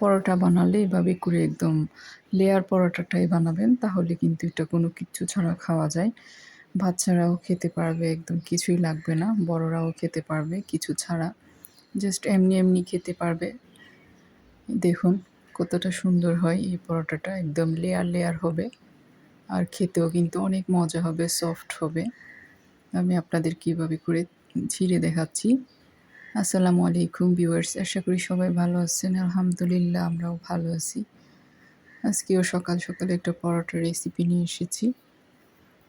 পরোটা বানালে এভাবে করে একদম লেয়ার পরোটাটাই বানাবেন, তাহলে কিন্তু এটা কোনো কিচ্ছু ছাড়া খাওয়া যায়। বাচ্চারাও খেতে পারবে, একদম কিছুই লাগবে না, বড়রাও খেতে পারবে কিছু ছাড়া। জাস্ট এমনি এমনি খেতে পারবে। দেখুন কতটা সুন্দর হয় এই পরোটাটা, একদম লেয়ার লেয়ার হবে। আর খেতেও কিন্তু অনেক মজা হবে সফট হবে। আমি আপনাদের কীভাবে করে ছিঁড়ে দেখাচ্ছি। আসসালামু আলাইকুম ভিউয়ার্স, আশা করি সবাই ভালো আছেন। আলহামদুলিল্লাহ, আমরাও ভালো আছি। আজকেও সকাল সকালে একটা পরোটা রেসিপি নিয়ে এসেছি।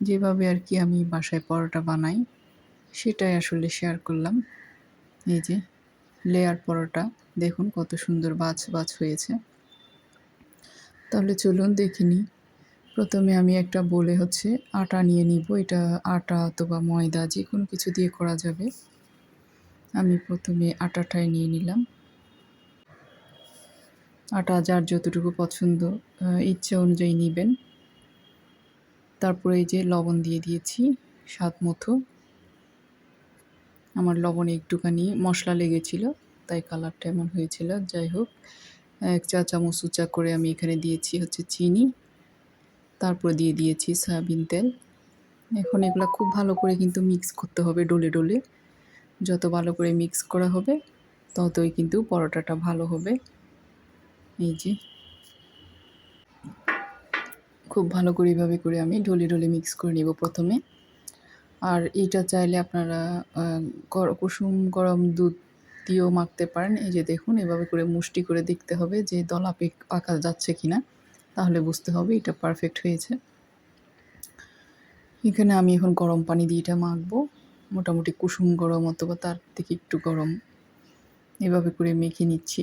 যেভাবে আর কি আমি বাসায় পরোটা বানাই, সেটাই আসলে শেয়ার করলাম। এই যে লেয়ার পরোটা, দেখুন কত সুন্দর বাছ বাছ হয়েছে। তাহলে চলুন দেখিনি প্রথমে আমি একটা বলে হচ্ছে আটা নিয়ে নিব। এটা আটা অথবা ময়দা যে কোনো কিছু দিয়ে করা যাবে। আমি প্রথমে আটাটাই নিয়ে নিলাম। আটা যার যতটুকু পছন্দ ইচ্ছে অনুযায়ী নেবেন। তারপরে এই যে লবণ দিয়ে দিয়েছি, স্বাদ মতো। আমার লবণে একটুখানি মশলা লেগেছিল, তাই কালারটা এমন হয়েছিল। যাই হোক, এক চা চামচ উঁচা করে আমি এখানে দিয়েছি হচ্ছে চিনি। তারপর দিয়ে দিয়েছি সয়াবিন তেল। এখন এগুলো খুব ভালো করে কিন্তু মিক্স করতে হবে ডলে ডলে। যত ভালো করে মিক্স করা হবে, ততই কিন্তু পরোটাটা ভালো হবে। এই যে। খুব ভালো করে এইভাবে করে আমি ডলে ডলে মিক্স করে নেব প্রথমে। আর এটা চাইলে আপনারা কুসুম গরম দুধ দিয়েও মাখতে পারেন। এই যে দেখুন, এভাবে করে মুষ্টি করে দেখতে হবে যে দলা পাকা যাচ্ছে কিনা। তাহলে বুঝতে হবে এটা পারফেক্ট হয়েছে। এখানে আমি এখন গরম পানি দিয়ে এটা মাখবো। মোটামুটি কুসুম গরম অথবা তার থেকে একটু গরম এভাবে করে মেখে নিচ্ছি।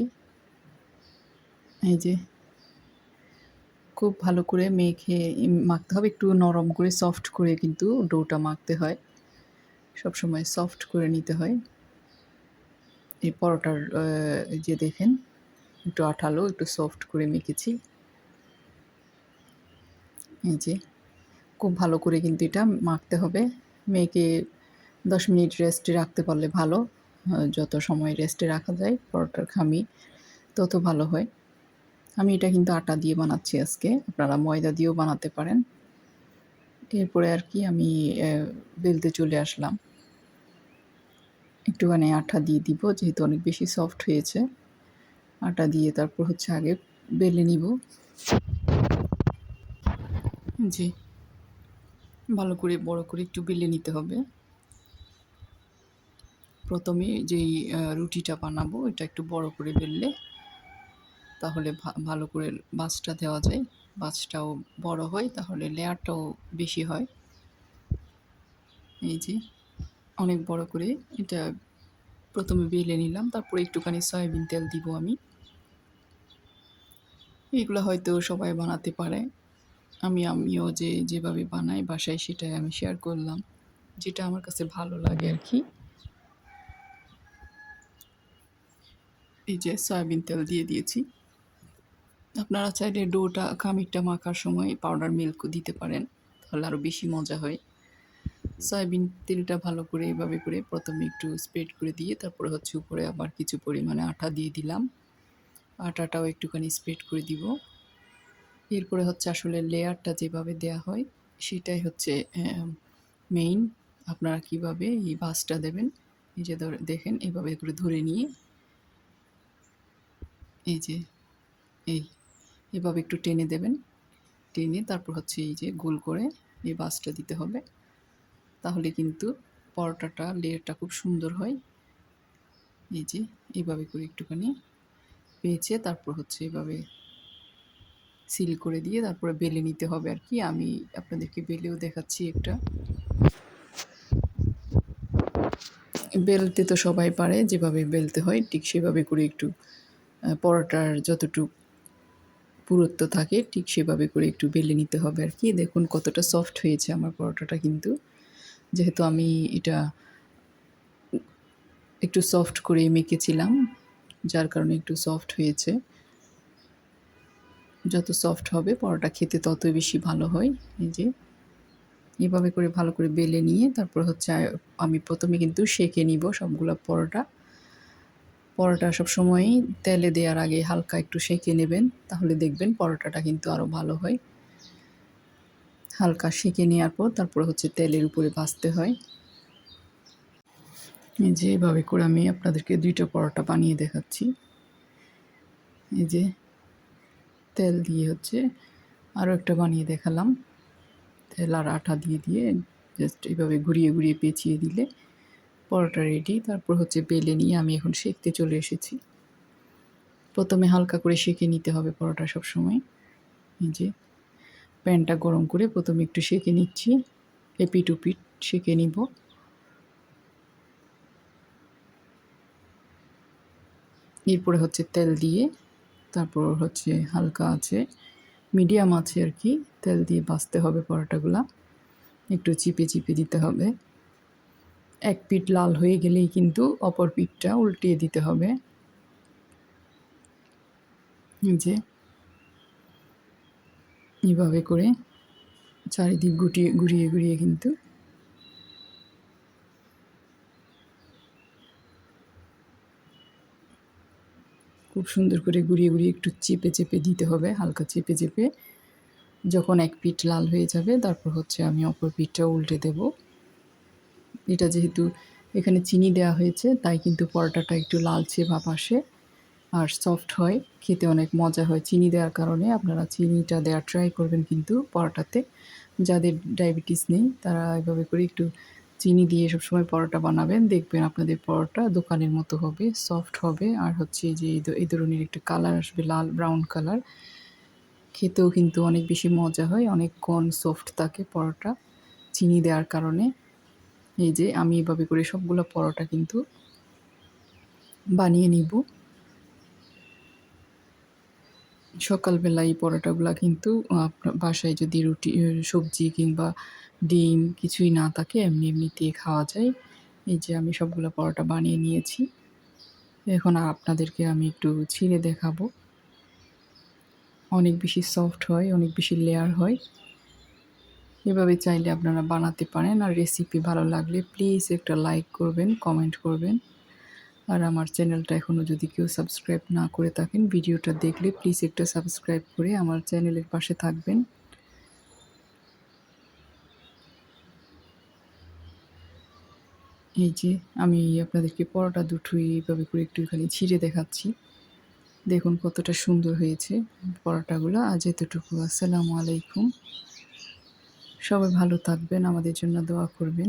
এই যে খুব ভালো করে মেখে মাখতে হবে, একটু নরম করে সফট করে কিন্তু ডোটা মাখতে হয়। সব সময় সফট করে নিতে হয়। এই পরোটার যে দেখেন, একটু আঠালো, একটু সফট করে মেখেছি। এই যে খুব ভালো করে কিন্তু এটা মাখতে হবে। মেয়েকে দশ মিনিট রেস্টে রাখতে পারলে ভালো যত সময় রেস্টে রাখা যায়, পরোটার খামি, তত ভালো হয়। আমি এটা কিন্তু আটা দিয়ে বানাচ্ছি আজকে, আপনারা ময়দা দিয়েও বানাতে পারেন। এরপরে আর কি আমি বেলতে চলে আসলাম। একটুখানি আটা দিয়ে দিব, যেহেতু অনেক বেশি সফট হয়েছে। আটা দিয়ে তারপর হচ্ছে আগে বেলে নিব। জি, ভালো করে, বড় করে একটু বেলে নিতে হবে। প্রথমে যেই রুটিটা বানাবো, এটা একটু বড় করে বেললে তাহলে ভালো করে বাছটা দেওয়া যায়। বাছটাও বড় হয়, তাহলে লেয়ারটাও বেশি হয়। এই যে, অনেক বড় করে এটা প্রথমে বেলে নিলাম, তারপরে একটুখানি সয়াবিন তেল দিব আমি। এগুলো হয়তো সবাই বানাতে পারে। আমি, আমিও যে, যেভাবে বানাই বাসায় সেটাই আমি শেয়ার করলাম। যেটা আমার কাছে ভালো লাগে আর কি। এই যে সয়াবিন তেল দিয়ে দিয়েছি। আপনারা চাইলে ডোটা, খামিরটা মাখার সময় পাউডার মিল্কও দিতে পারেন, তাহলে আরও বেশি মজা হয়। সয়াবিন তেলটা ভালো করে এভাবে করে প্রথমে একটু স্প্রেড করে দিয়ে তারপরে হচ্ছে উপরে আবার কিছু পরিমাণে আটা দিয়ে দিলাম। আটাটাও একটুখানি স্প্রেড করে দিব। এরপরে হচ্ছে আসলে লেয়ারটা যেভাবে দেয়া হয়, সেটাই হচ্ছে মেইন আপনারা কীভাবে এই বাসটা দেবেন, এই যে দেখেন এইভাবে করে ধরে নিয়ে এই যে, এই, এভাবে একটু টেনে দেবেন। টেনে তারপর হচ্ছে এই যে গোল করে এই বাসটা দিতে হবে। তাহলে কিন্তু পরোটাটা, লেয়ারটা খুব সুন্দর হয়। এই যে এইভাবে করে একটুখানি পেয়েছে তারপর হচ্ছে এভাবে সিল করে দিয়ে তারপরে বেলে নিতে হবে আর কি। আমি আপনাদেরকে বেলেও দেখাচ্ছি একটা। বেলতে তো সবাই পারে, যেভাবে বেলতে হয় ঠিক সেভাবে করে একটু পরোটার যতটুকু পুরুত্ব থাকে, ঠিক সেভাবে করে একটু বেলে নিতে হবে আর কি। দেখুন কতটা সফট হয়েছে আমার পরোটাটা কিন্তু। যেহেতু আমি এটা একটু সফট করে মেখেছিলাম, যার কারণে একটু সফট হয়েছে। যত সফট হবে পরোটা খেতে ততই বেশি ভালো হয়। এই যে, এভাবে করে ভালো করে বেলে নিয়ে তারপর হচ্ছে, আমি প্রথমে কিন্তু সেঁকে নিব সবগুলো পরোটা। পরোটা সব সবসময়ই তেলে দেওয়ার আগে হালকা একটু সেঁকে নেবেন, তাহলে দেখবেন পরোটাটা কিন্তু আরও ভালো হয়। হালকা সেঁকে নেওয়ার পর তারপরে হচ্ছে তেলের উপরে ভাজতে হয়। এই যে এভাবে করে আমি আপনাদেরকে দুইটা পরোটা বানিয়ে দেখাচ্ছি। এই যে তেল দিয়ে হচ্ছে আরও একটা বানিয়ে দেখালাম। তেল আর আটা দিয়ে দিয়ে জাস্ট এইভাবে ঘুরিয়ে ঘুরিয়ে পেঁচিয়ে দিলে পরোটা রেডি তারপর হচ্ছে বেলে নিয়ে আমি এখন সেঁকতে চলে এসেছি। প্রথমে হালকা করে সেঁকে নিতে হবে পরোটা সব সময় এই যে, প্যানটা গরম করে প্রথমে একটু সেঁকে নিচ্ছি। এপিট উপিট সেঁকে নিব। এরপরে হচ্ছে তেল দিয়ে, তারপর হচ্ছে হালকা আছে, মিডিয়াম আছে আর কি, তেল দিয়ে বাছতে হবে পরোটাগুলা। একটু চিপে চিপে দিতে হবে। এক পিঠ লাল হয়ে গেলেই কিন্তু অপর পিঠটা উল্টিয়ে দিতে হবে। যে এইভাবে করে চারিদিক গুটিয়ে, ঘুরিয়ে ঘুরিয়ে কিন্তু খুব সুন্দর করে ঘুরিয়ে ঘুরিয়ে একটু চেপে চেপে দিতে হবে, হালকা চেপে চেপে। যখন এক পিঠ লাল হয়ে যাবে, তারপর হচ্ছে আমি অপর পিঠটা উল্টে দেব। এটা যেহেতু এখানে চিনি দেওয়া হয়েছে, তাই কিন্তু পরোটাটা একটু লালচে ভাব আসে আর সফট হয়। খেতে অনেক মজা হয় চিনি দেওয়ার কারণে। আপনারা চিনিটা দেওয়ার ট্রাই করবেন কিন্তু পরোটাতে। যাদের ডায়াবেটিস নেই, তারা এভাবে করে একটু চিনি দিয়ে সবসময় পরোটা বানাবেন। দেখবেন আপনাদের পরোটা দোকানের মতো হবে সফট হবে। আর হচ্ছে যে এই ধরনের একটা কালার আসবে, লাল ব্রাউন কালার খেতেও কিন্তু অনেক বেশি মজা হয়, অনেক কন সফট থাকে পরোটা চিনি দেওয়ার কারণে। এই যে আমি এভাবে করে সবগুলো পরোটা কিন্তু বানিয়ে নিব। সকালবেলা এই পরোটাগুলো কিন্তু আপনার বাসায় যদি রুটি সবজি কিংবা ডিম কিছুই না থাকে, এমনি এমনিতে খাওয়া যায়। এই যে আমি সবগুলো পরোটা বানিয়ে নিয়েছি। এখন আপনাদেরকে আমি একটু ছিঁড়ে দেখাবো। অনেক বেশি সফট হয়, অনেক বেশি লেয়ার হয়। এভাবে চাইলে আপনারা বানাতে পারেন। আর রেসিপি ভালো লাগলে প্লিজ একটা লাইক করবেন কমেন্ট করবেন। আর আমার চ্যানেলটা এখনও যদি কেউ সাবস্ক্রাইব না করে থাকেন, ভিডিওটা দেখলে প্লিজ একটা সাবস্ক্রাইব করে আমার চ্যানেলের পাশে থাকবেন। এই যে আমি আপনাদেরকে পরোটা দুটোই এইভাবে করে একটুখানি ছিঁড়ে দেখাচ্ছি। দেখুন কতটা সুন্দর হয়েছে পরোটাগুলো। আজ এতটুকু। আসসালামু আলাইকুম। সবাই ভালো থাকবেন আমাদের জন্য দোয়া করবেন।